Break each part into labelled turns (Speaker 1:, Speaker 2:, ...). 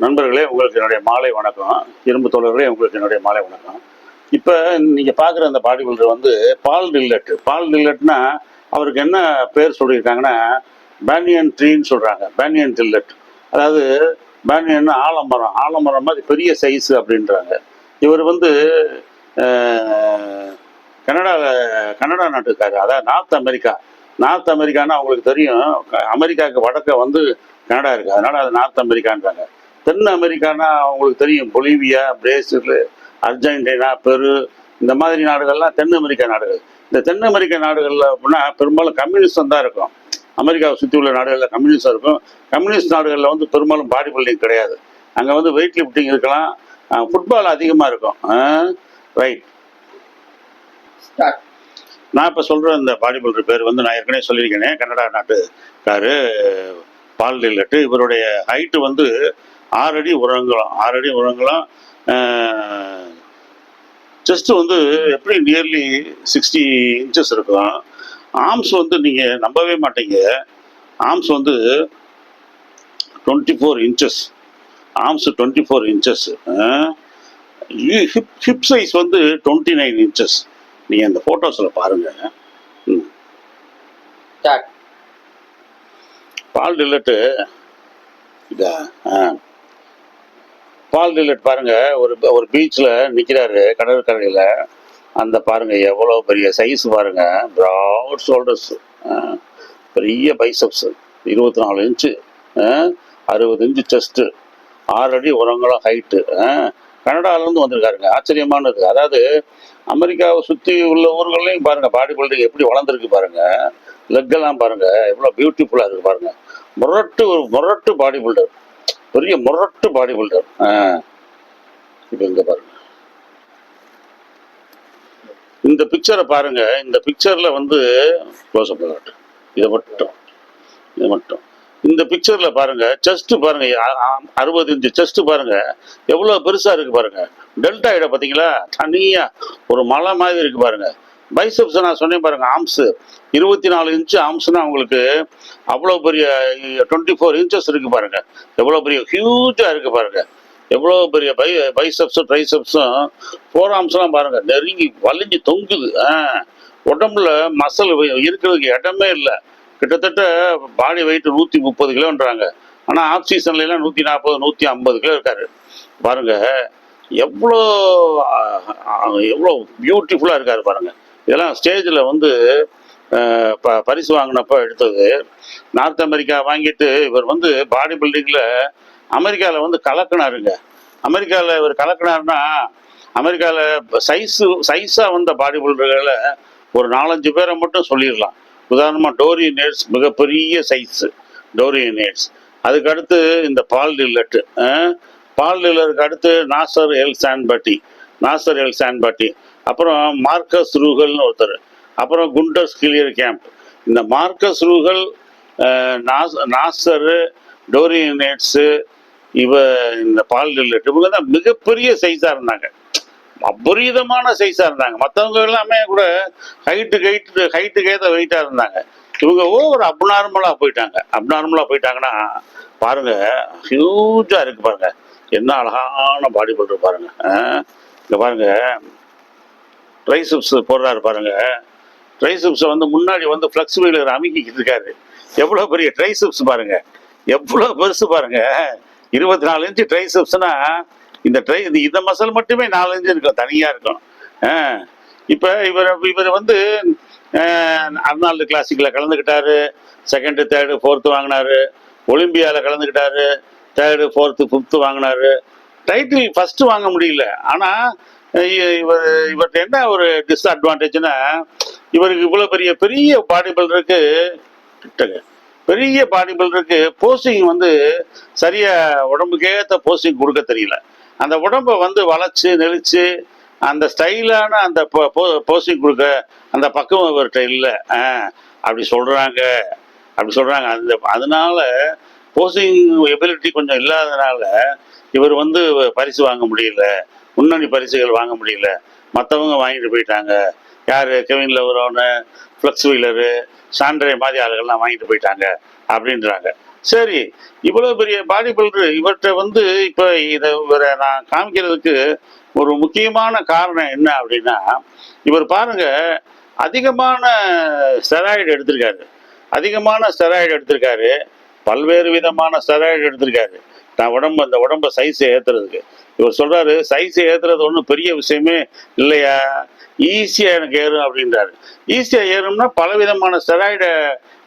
Speaker 1: நண்பர்களே உங்களுக்கு என்னுடைய மாலை வணக்கம். இரும்பு தோழர்களே உங்களுக்கு என்னுடைய மாலை வணக்கம். இப்போ நீங்கள் பார்க்குற அந்த பாடி பில்டர் வந்து பால் டில்லட் பால் டில்லட்னா அவருக்கு என்ன பேர் சொல்லியிருக்காங்கன்னா பேனியன் ட்ரீன்னு சொல்கிறாங்க பேனியன் டில்லட் அதாவது பேனியன் ஆலமரம். ஆலமரம் மாதிரி பெரிய சைஸ் அப்படின்றாங்க. இவர் வந்து கனடாவில் கனடா நாட்டுக்காரு. அதாவது நார்த் அமெரிக்கா. நார்த் அமெரிக்கான்னா அவங்களுக்கு தெரியும். அமெரிக்காவுக்கு வடக்க வந்து கனடா இருக்குது அதனால் அது நார்த் அமெரிக்கான்றாங்க. தென் அமெரிக்கானா அவங்களுக்கு தெரியும். பொலிவியா பிரேசில் அர்ஜென்டினா பெரு இந்த மாதிரி நாடுகள்லாம் தென் அமெரிக்கா நாடுகள். இந்த தென் அமெரிக்க நாடுகளில் அப்படின்னா பெரும்பாலும் கம்யூனிஸ்டம் தான் இருக்கும். அமெரிக்காவை சுற்றி உள்ள நாடுகளில் கம்யூனிஸ்டம் இருக்கும். கம்யூனிஸ்ட் நாடுகளில் வந்து பெரும்பாலும் பாடி பில்டிங் கிடையாது. அங்கே வந்து வெயிட் லிஃப்டிங் இருக்கலாம். ஃபுட்பால் அதிகமாக இருக்கும். ரைட். நான் இப்போ சொல்கிற இந்த பாடி பில்டர் பேர் வந்து நான் ஏற்கனவே சொல்லியிருக்கேனே கன்னடா நாட்டுக்காரு பால் டில்லட்டு. இவருடைய ஹைட்டு வந்து ஆறு அடி உரங்கலாம் ஆறு அடி உரங்கலாம் செஸ்ட் வந்து எப்படி நியர்லி சிக்ஸ்டி இன்ச்சஸ் இருக்கும் ஆர்ம்ஸ் வந்து நீங்கள் நம்பவே மாட்டீங்க. ஆர்ம்ஸ் வந்து twenty four inches arms twenty four inches hip hip size வந்து டுவெண்ட்டி நைன் இன்ச்சஸ் நீங்கள் இந்த ஃபோட்டோஸில் பாருங்கள்
Speaker 2: ஸ்டார்ட்
Speaker 1: பால் டில்லட்டு இதா? ஆ. பால் டில்லட் பாருங்க ஒரு ஒரு பீச்சில் நிற்கிறாரு கடற்கரையில் அந்த பாருங்க எவ்வளோ பெரிய சைஸ் பாருங்க. ப்ராட் ஷோல்டர்ஸ் பெரிய பைசப்ஸ் இருபத்தி நாலு இன்ச்சு அறுபது இன்ச்சு செஸ்ட்டு ஆறு அடி உரங்களும் ஹைட்டு கனடாலேருந்து வந்திருக்காருங்க. ஆச்சரியமானது. அதாவது அமெரிக்காவை சுற்றி உள்ள ஊர்கள்லையும் பாருங்கள் பாடி பில்டிங் எப்படி வளர்ந்துருக்கு பாருங்கள் லெக்கெல்லாம் பாருங்கள் எவ்வளோ பியூட்டிஃபுல்லாக இருக்குது பாருங்கள் முரட்டு ஒரு முரட்டு பாடி பில்டர் பெரிய முரட்டு பாடி பில்டர் இப்போ இங்கே பாருங்க. இந்த பிக்சரை பாருங்க. இந்த பிக்சர்ல வந்து க்ளோஸ் அப் இதை மட்டும். இது மட்டும். இந்த பிக்சர்ல பாருங்க செஸ்ட் பாருங்க அறுபது இன்ச்சு செஸ்ட் பாருங்க. எவ்வளவு பெருசா இருக்கு பாருங்க. டெல்டா இட பாத்தீங்களா? தனியா ஒரு மலை மாதிரி இருக்கு பாருங்க. பைசப்ஸ் நான் சொன்னேன் பாருங்க ஆம்ஸ் இருபத்தி நாலு இன்ச்சு ஆம்ஸ்னா உங்களுக்கு அவ்வளோ பெரிய டுவெண்ட்டி ஃபோர் இன்ச்சஸ் இருக்கு பாருங்க. எவ்வளோ பெரிய ஹியூஜாக இருக்கு பாருங்க. எவ்வளோ பெரிய பை பைசப்ஸும் ட்ரைசப்ஸும் ஃபோர் ஆம்ஸ்லாம் பாருங்க நெருங்கி வலிஞ்சு தொங்குது. ஆ. உடம்புல மசல் இருக்கிறதுக்கு இடமே இல்லை. கிட்டத்தட்ட பாடி வெயிட் நூற்றி முப்பது கிலோன்றாங்க. ஆனால் ஆஃப் சீசன்லாம் நூற்றி நாற்பது நூற்றி ஐம்பது கிலோ இருக்காரு. பாருங்க எவ்வளோ எவ்வளோ பியூட்டிஃபுல்லாக இருக்காரு பாருங்க. இதெல்லாம் ஸ்டேஜில் வந்து ப பரிசு வாங்கினப்போ எடுத்தது. நார்த் அமெரிக்கா வாங்கிட்டு இவர் வந்து பாடி பில்டிங்கில் அமெரிக்காவில் வந்து கலக்கினாருங்க. அமெரிக்காவில் இவர் கலக்கினாருன்னா அமெரிக்காவில் சைஸு சைஸாக வந்த பாடி பில்டர்களை ஒரு நாலஞ்சு பேரை மட்டும் சொல்லிடலாம். உதாரணமாக டோரி நேட்ஸ் மிகப்பெரிய சைஸு டோரி நேட்ஸ். அதுக்கடுத்து இந்த பால் டில்லட்டு பால் டில்லருக்கு அடுத்து Nasser El Sonbaty Nasser El Sonbaty அப்புறம் மார்க்கஸ் ரூகல்னு ஒருத்தர். அப்புறம் குண்டர்ஸ் கிளியர் கேம்ப். இந்த மார்க்கஸ் ரூகல் நாஸ் நாசரு டோரியனேட்ஸு இவ இந்த பால் டில்லட் இவங்க தான் மிகப்பெரிய சைஸாக இருந்தாங்க. அபரீதமான சைஸாக இருந்தாங்க. மற்றவங்க எல்லாமே கூட ஹைட்டு ஹைட்டு ஹைட்டுக்கு ஏற்ற வெயிட்டாக இருந்தாங்க. இவங்க ஓவர் அப்நார்மலாக போயிட்டாங்க. அப்நார்மலாக போயிட்டாங்கன்னா பாருங்க ஹியூஜாக இருக்குது பாருங்கள் என்ன அழகான பாடி பில்டர் பாருங்கள் இங்கே பாருங்க ட்ரைசப்ஸ் போடுறாரு பாருங்க. ட்ரைசப்ஸை வந்து முன்னாடி வந்து ஃப்ளக்ஸ் வீலர் அமுக்கிக்கிட்டு இருக்காரு. எவ்வளோ பெரிய ட்ரைசப்ஸ் பாருங்க. எவ்வளோ பெருசு பாருங்க. இருபத்தி நாலு இன்ச்சு ட்ரைசப்ஸ்னா இந்த ட்ரை இந்த இந்த மசல் மட்டுமே நாலு இன்ச்சு இருக்கும். தனியாக இருக்கும். இப்போ இவர் இவர் வந்து அர்னால்டு கிளாசிக்கில் கலந்துக்கிட்டாரு. செகண்டு தேர்டு ஃபோர்த்து வாங்கினாரு. ஒலிம்பியாவில் கலந்துக்கிட்டாரு. தேர்டு ஃபோர்த்து ஃபிஃப்த்து வாங்கினாரு. டைட்டில் ஃபஸ்ட்டு வாங்க முடியல. ஆனால் இவர் இவர்கிட்ட என்ன ஒரு டிஸ்அட்வான்டேஜ்னா இவருக்கு இவ்வளோ பெரிய பெரிய பாடி பில்டருக்கு கிட்டங்க பெரிய பாடி பில்டருக்கு போஸ்டிங் வந்து சரியா உடம்புக்கு ஏற்ற போஸ்டிங் கொடுக்க தெரியல. அந்த உடம்பை வந்து வளைச்சு நெளிச்சு அந்த ஸ்டைலான அந்த போஸ்டிங் கொடுக்க அந்த பக்கம் இவர்கிட்ட இல்லை. அப்படி சொல்கிறாங்க அப்படி சொல்கிறாங்க அந்த அதனால போஸ்டிங் எபிலிட்டி கொஞ்சம் இல்லாதனால இவர் வந்து பரிசு வாங்க முடியல. முன்னணி பரிசுகள் வாங்க முடியல. மற்றவங்க வாங்கிட்டு போயிட்டாங்க. யார்? கெவின் லெவரோனு ஃப்ளக்ஸ் வீலரு சாண்டரை மாதிரி ஆளுகள்லாம் வாங்கிட்டு போயிட்டாங்க அப்படின்றாங்க. சரி இவ்வளோ பெரிய பாடி பில்டர் இவர்கிட்ட வந்து இப்போ இதை இவரை நான் காமிக்கிறதுக்கு ஒரு முக்கியமான காரணம் என்ன அப்படின்னா இவர் பாருங்க அதிகமான ஸ்டெராய்டு எடுத்திருக்காரு. அதிகமான ஸ்டெராய்டு எடுத்திருக்காரு. பல்வேறு விதமான ஸ்டெராய்டு எடுத்திருக்காரு. நான் உடம்பு அந்த உடம்பை சைஸை ஏற்றுறதுக்கு இவர் சொல்கிறாரு சைஸை ஏற்றுறது ஒன்றும் பெரிய விஷயமே இல்லையா? ஈஸியாக எனக்கு ஏறும் அப்படின்றாரு. ஈஸியாக ஏறும்னா பல விதமான ஸ்டெராய்டை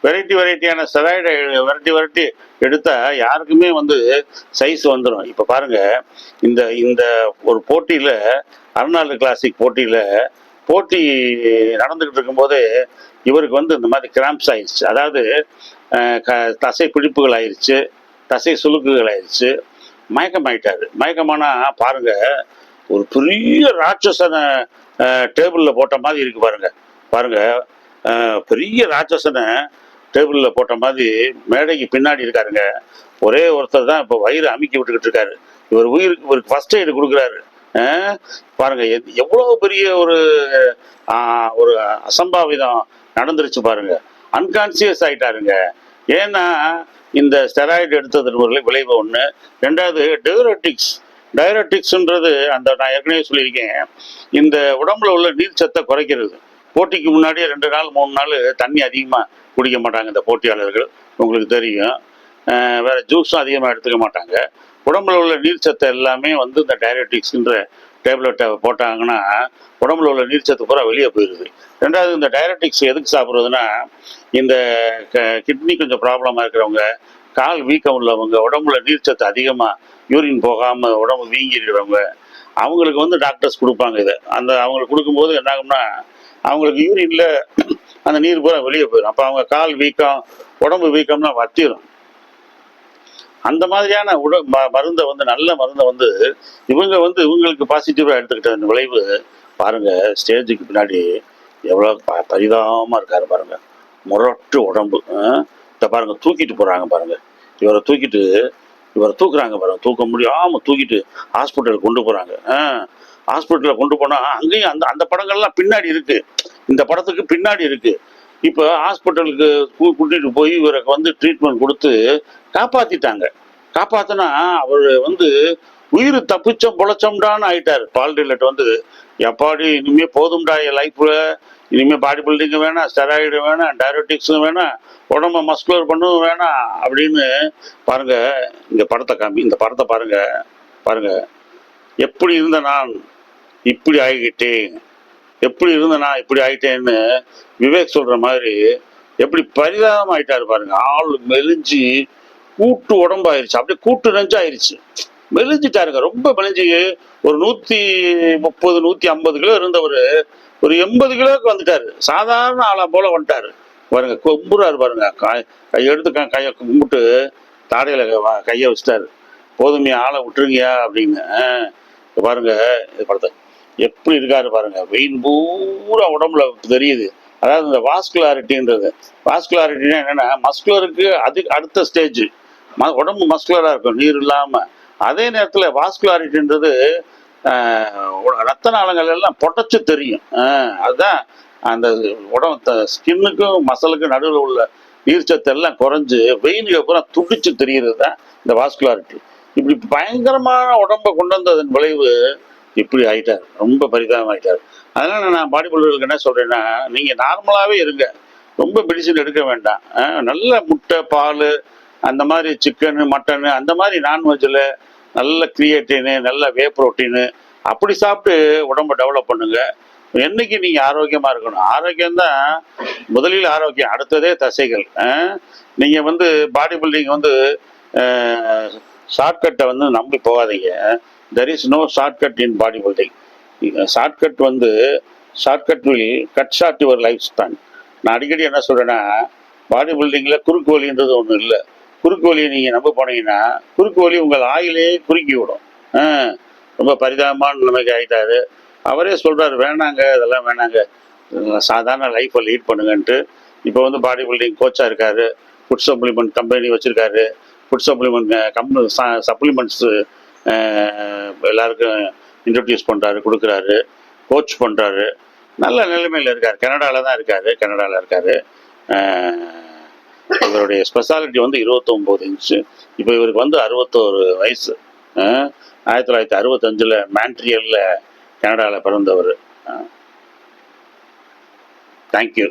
Speaker 1: வெரைட்டி வெரைட்டியான ஸ்டெராய்டை வெரைட்டி வெரைட்டி எடுத்தால் யாருக்குமே வந்து சைஸ் வந்துடும் இப்போ பாருங்கள் இந்த இந்த ஒரு போட்டியில் அருணாள் கிளாசிக் போட்டியில் போட்டி நடந்துக்கிட்டு இருக்கும்போது இவருக்கு வந்து இந்த மாதிரி கிராம்ப்ஸ் ஆயிடுச்சு. அதாவது க- தசை பிடிப்புகள் ஆயிடுச்சு. தசை சுளுக்குகள் ஆயிடுச்சு மயக்கமாயிட்டாரு மயக்கமானா பாருங்க ஒரு பெரிய ராட்சசனை டேபிளில் போட்ட மாதிரி இருக்கு பாருங்க. பாருங்க பெரிய ராட்சசனை டேபிளில் போட்ட மாதிரி மேடைக்கு பின்னாடி இருக்காருங்க. ஒரே ஒருத்தர் தான் இப்போ வயிறு அமுக்கி விட்டுக்கிட்டு இருக்காரு. இவர் உயிருக்கு இவருக்கு ஃபர்ஸ்ட் எய்டு கொடுக்குறாரு. பாருங்க எத்- பெரிய ஒரு ஒரு அசம்பாவிதம் நடந்துருச்சு பாருங்க. அன்கான்சியஸ் ஆயிட்டாருங்க. ஏன்னா இந்த ஸ்டெராய்டு எடுத்ததன் ஒரு விளைவு ஒன்று ரெண்டாவது டயரட்டிக்ஸ் டயரட்டிக்ஸ்ன்றது அந்த நான் ஏற்கனவே சொல்லியிருக்கேன். இந்த உடம்புல உள்ள நீர்ச்சத்தை குறைக்கிறது. போட்டிக்கு முன்னாடியே ரெண்டு நாள் மூணு நாள் தண்ணி அதிகமாக குடிக்க மாட்டாங்க இந்த போட்டியாளர்கள். உங்களுக்கு தெரியும். வேறு ஜூஸும் அதிகமாக எடுத்துக்க மாட்டாங்க. உடம்புல உள்ள நீர் சத்தை எல்லாமே வந்து இந்த டயரட்டிக்ஸ்ன்ற டேப்லெட்டை போட்டாங்கன்னா உடம்புல உள்ள நீர்ச்சத்து பூரா வெளியே போயிடுது ரெண்டாவது இந்த டயரட்டிக்ஸ் எதுக்கு சாப்பிட்றதுன்னா இந்த கிட்னி கொஞ்சம் ப்ராப்ளமாக இருக்கிறவங்க கால் வீக்கம் உள்ளவங்க உடம்புல நீர்ச்சத்து அதிகமாக யூரின் போகாமல் உடம்பு வீங்கிடுறவங்க அவங்களுக்கு வந்து டாக்டர்ஸ் கொடுப்பாங்க இதை. அந்த அவங்களுக்கு கொடுக்கும்போது என்ன ஆகும்னா அவங்களுக்கு யூரின்ல அந்த நீர் பூரா வெளியே போயிடும் அப்போ அவங்க கால் வீக்கம் உடம்பு வீக்கம்னா வத்திரும். அந்த மாதிரியான உட ம- மருந்தை வந்து நல்ல மருந்தை வந்து இவங்க வந்து இவங்களுக்கு பாசிட்டிவாக எடுத்துக்கிட்ட அந்த விளைவு பாருங்க ஸ்டேஜுக்கு பின்னாடி எவ்வளோ ப பரிதாபமாக இருக்காரு பாருங்க. முரட்டு உடம்பு இதை பாருங்க தூக்கிட்டு போகிறாங்க பாருங்க. இவரை தூக்கிட்டு இவரை தூக்குறாங்க பாருங்க. தூக்க முடியாமல் தூக்கிட்டு ஹாஸ்பிட்டலுக்கு கொண்டு போகிறாங்க ஹாஸ்பிட்டலில் கொண்டு போனால் அங்கேயும் அந்த அந்த படங்கள்லாம் பின்னாடி இருக்குது இந்த படத்துக்கு பின்னாடி இருக்குது இப்போ ஹாஸ்பிட்டலுக்கு கூட்டிகிட்டு போய் இவருக்கு வந்து ட்ரீட்மெண்ட் கொடுத்து காப்பாற்றிட்டாங்க காப்பாத்தினா அவர் வந்து உயிர் தப்பிச்சோம் பொழைச்சோம்டான்னு ஆயிட்டார். பால் வந்து எப்பாடி இனிமேல் போதும்டா என் லைஃப்பில் இனிமேல் பாடி பில்டிங்கும் வேணாம் ஸ்டெராய்டு வேணாம் டயபெட்டிக்ஸும் வேணாம் உடம்ப மஸ்குலர் பண்ணவும் வேணாம் அப்படின்னு பாருங்க இந்த படத்தை காமி இந்த படத்தை பாருங்க பாருங்க. எப்படி இருந்த நான் இப்படி ஆகிக்கிட்டேன். எப்படி இருந்த நான் இப்படி ஆயிட்டேன்னு விவேக் சொல்ற மாதிரி எப்படி பரிதாபம் ஆயிட்டாரு பாருங்க. ஆள் மெலிஞ்சு கூட்டு உடம்பு ஆயிருச்சு அப்படியே கூட்டு நெஞ்சு ஆயிருச்சு மெலிஞ்சிட்டாருங்க. ரொம்ப மெலிஞ்சு ஒரு நூத்தி முப்பது நூத்தி ஐம்பது கிலோ இருந்தவர் ஒரு எண்பது கிலோவுக்கு வந்துட்டாரு. சாதாரண ஆளா போல வந்துட்டாரு. பாருங்க கும்புறாரு பாருங்க. கை- கையெடுத்து கையை கும்பிட்டு தாடையில கையை வச்சுட்டாரு. போதுமே ஆளை விட்டுருங்கயா அப்படின்னு பாருங்க இது படத்தை. எப்படி இருக்காரு பாருங்க. வெயின் பூரா உடம்புல தெரியுது. அதாவது இந்த வாஸ்குலாரிட்டின்றது வாஸ்குலாரிட்டினா என்னன்னா மஸ்குலருக்கு அது அடுத்த ஸ்டேஜ் ம உடம்பு மஸ்குலரா இருக்கும் நீர் இல்லாம. அதே நேரத்துல வாஸ்குலாரிட்டின்றது ரத்த நாளங்கள் எல்லாம் பொட்டச்சு தெரியும். ஆஹ் அதுதான் அந்த உடம்பு ஸ்கின்னுக்கும் மசலுக்கும் நடுவில் உள்ள நீர்ச்சத்து எல்லாம் குறைஞ்சு வெயிலுக்கு அப்புறம் துடிச்சு தெரிகிறது தான் இந்த வாஸ்குலாரிட்டி இப்படி பயங்கரமான உடம்பை கொண்டு வந்ததன் விளைவு இப்படி ஆகிட்டார் ரொம்ப பரிதாபம் ஆகிட்டார் அதனால் நான் பாடி பில்டர்களுக்கு என்ன சொல்கிறேன்னா நீங்கள் நார்மலாகவே இருங்க. ரொம்ப மெடிசன் எடுக்க வேண்டாம். நல்ல முட்டை பால் அந்த மாதிரி சிக்கனு மட்டனு அந்த மாதிரி நான்வெஜ்ஜில் நல்ல கிரியேட்டினு நல்ல வே ப்ரோட்டீனு அப்படி சாப்பிட்டு உடம்ப டெவலப் பண்ணுங்க. என்றைக்கு நீங்கள் ஆரோக்கியமாக இருக்கணும்? ஆரோக்கியம் தான் முதலில் ஆரோக்கியம் அடுத்ததே தசைகள். நீங்கள் வந்து பாடி பில்டிங் வந்து ஷார்ட்கட்டை வந்து நம்பி போகாதீங்க. There is no shortcut in body building shortcut வந்து shortcut will cut short your life span நான் அடிக்கடி என்ன சொல்கிறேன்னா பாடி பில்டிங்கில் குறுக்கு வழின்றது ஒன்றும் இல்லை. குறுக்கு வழியை நீங்கள் நம்ப போனீங்கன்னா குறுக்கு வழி உங்கள் ஆயிலே குறுக்கி விடும் ஆ, ரொம்ப பரிதாபமான நிலைமைக்கு ஆகிட்டாரு அவரே சொல்கிறார் வேணாங்க இதெல்லாம் வேணாங்க. சாதாரண லைஃப்பை லீட் பண்ணுங்கன்ட்டு. இப்போ வந்து பாடி பில்டிங் கோச்சாக இருக்காரு. ஃபுட் சப்ளிமெண்ட் கம்பெனி வச்சுருக்காரு. ஃபுட் சப்ளிமெண்ட் கம்பெனி சப்ளிமெண்ட்ஸு எல்லாருக்கும் இன்ட்ரடியூஸ் பண்ணுறாரு கொடுக்குறாரு கோச் பண்ணுறாரு நல்ல நிலைமையில் இருக்கார். கனடாவில் தான் இருக்கார். கனடாவில் இருக்கார். இவருடைய ஸ்பெஷாலிட்டி வந்து 29 இன்ச்சு இப்போ இவருக்கு வந்து அறுபத்தோரு வயசு. ஆயிரத்தி தொள்ளாயிரத்தி அறுபத்தஞ்சில் மேண்ட்ரியலில் கனடாவில் பிறந்தவர். தேங்க்யூ